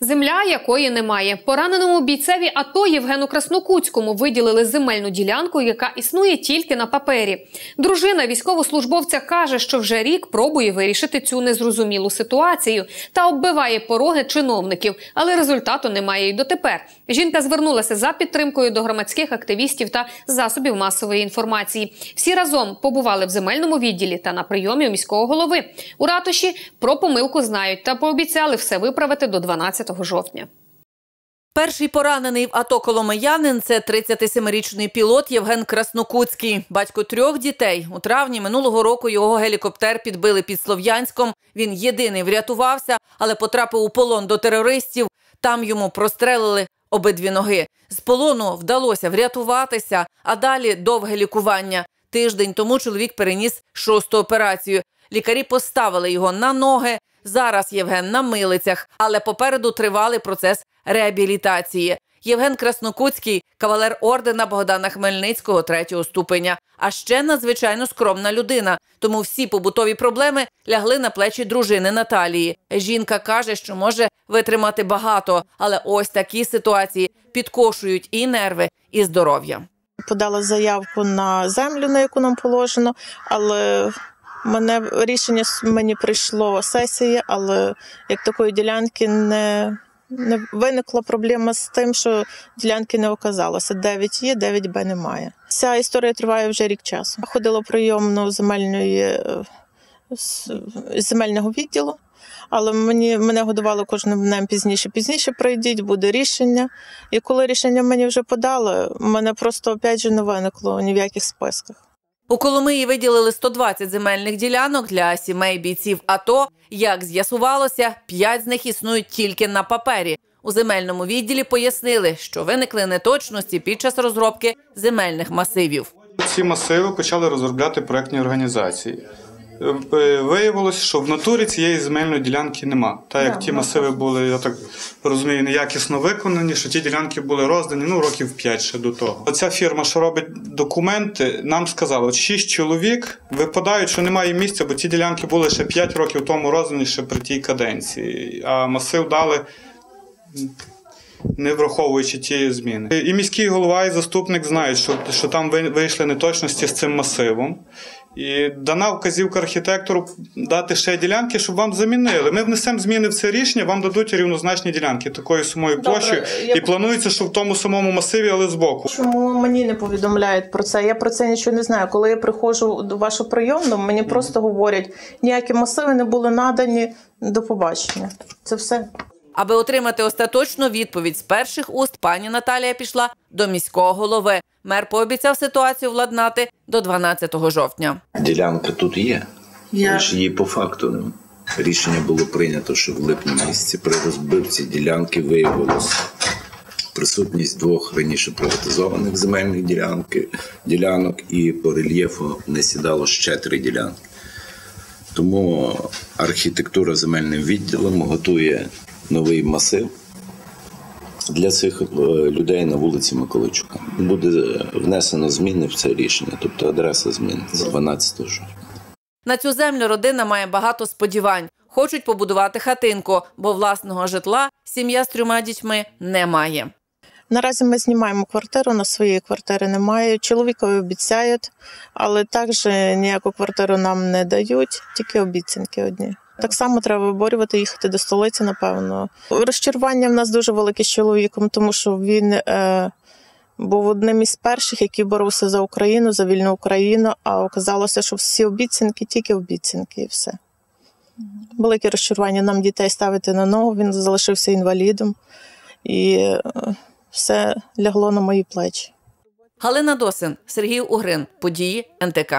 Земля, якої немає. Пораненому бійцеві АТО Євгену Краснокутському виділили земельну ділянку, яка існує тільки на папері. Дружина військовослужбовця каже, що вже рік пробує вирішити цю незрозумілу ситуацію та оббиває пороги чиновників, але результату немає й дотепер. Жінка звернулася за підтримкою до громадських активістів та засобів масової інформації. Всі разом побували в земельному відділі та на прийомі у міського голови. У ратуші про помилку знають та пообіцяли все виправити до 12 жовтня. Перший поранений в АТО Коломиянин це 37-річний пілот Євген Краснокутський, батько трьох дітей. У травні минулого року його гелікоптер підбили під Слов'янськом. Він єдиний врятувався, але потрапив у полон до терористів. Там йому прострелили обидві ноги. З полону вдалося врятуватися, а далі довге лікування. Тиждень тому чоловік переніс шосту операцію. Лікарі поставили його на ноги. Зараз Євген на милицях, але попереду тривалий процес реабілітації. Євген Краснокутський кавалер ордена Богдана Хмельницького третього ступеня. А ще надзвичайно скромна людина. Тому всі побутові проблеми лягли на плечі дружини Наталії. Жінка каже, що може витримати багато, але ось такі ситуації підкошують і нерви, і здоров'я. подала заявку на землю, на яку нам положено, але мене рішення мені прийшло сесії, але як такої ділянки не, не виникла проблема з тим, що ділянки не оказалося. 9 є, 9 Б немає. Ця історія триває вже рік часу. Ходила прийомну земельної е, земельного відділу. Але мені мене годували кожним днем пізніше. Пізніше прийдіть, буде рішення. І коли рішення мені вже подали, мене просто опять же не виникло ні в яких списках. У Коломиї виділили 120 земельних ділянок для сімей бійців АТО. Як з'ясувалося, п'ять з них існують тільки на папері. У земельному відділі пояснили, що виникли неточності під час розробки земельних масивів. Ці масиви почали розробляти проектні організації. Е, Виявилось, що в натурі цієї земельної ділянки нема. Так як ті масиви були, я так розумію, неякісно виконані, що ті ділянки були роздані ну, років 5 ще до того. Оця фірма, що робить документи, нам сказала, от 6 чоловік випадають, що немає місця, бо ті ділянки були ще 5 років тому роздані ще при тій каденції. А масив дали не враховуючи ті зміни. І міський голова, і заступник знають, що, що там вийшли неточності з цим масивом. І дана вказівка архітектору дати ще ділянки, щоб вам замінили. Ми внесемо зміни в це рішення, вам дадуть рівнозначні ділянки такою самою площею. я- І планується, що в тому самому масиві, але збоку. Чому мені не повідомляють про це? Я про це нічого не знаю. Коли я приходжу до вашого прийомну, мені просто говорять, ніякі масиви не були надані до побачення. Це все. Аби отримати остаточну відповідь з перших уст, пані Наталія пішла до міського голови. Мер пообіцяв ситуацію владнати до 12 жовтня. Ділянка тут є. Лише її по факту. Рішення було прийнято, що в липні місяці при розбивці ділянки виявилося присутність двох раніше приватизованих земельних ділянки, ділянок, і по рельєфу не сідало ще три ділянки. Тому архітектура земельним відділом готує новий масив для цих е, людей на вулиці Миколайчука. Буде внесено зміни в це рішення, тобто адреса зміниться 12 жовтня. На цю землю родина має багато сподівань. Хочуть побудувати хатинку, бо власного житла сім'я з трьома дітьми не має. Наразі ми знімаємо квартиру, на своєї квартири немає. Чоловікові обіцяють, але також ніяку квартиру нам не дають, тільки обіцянки одні. Так само треба виборювати, їхати до столиці, напевно. Розчарування в нас дуже велике з чоловіком, тому що він е, був одним із перших, який боровся за Україну, за вільну Україну, а оказалося, що всі обіцянки, тільки обіцянки, і все. Велике розчарування нам дітей ставити на ногу, він залишився інвалідом. І е, все лягло на мої плечі. Галина Досин, Сергій Угрин. Події НТК.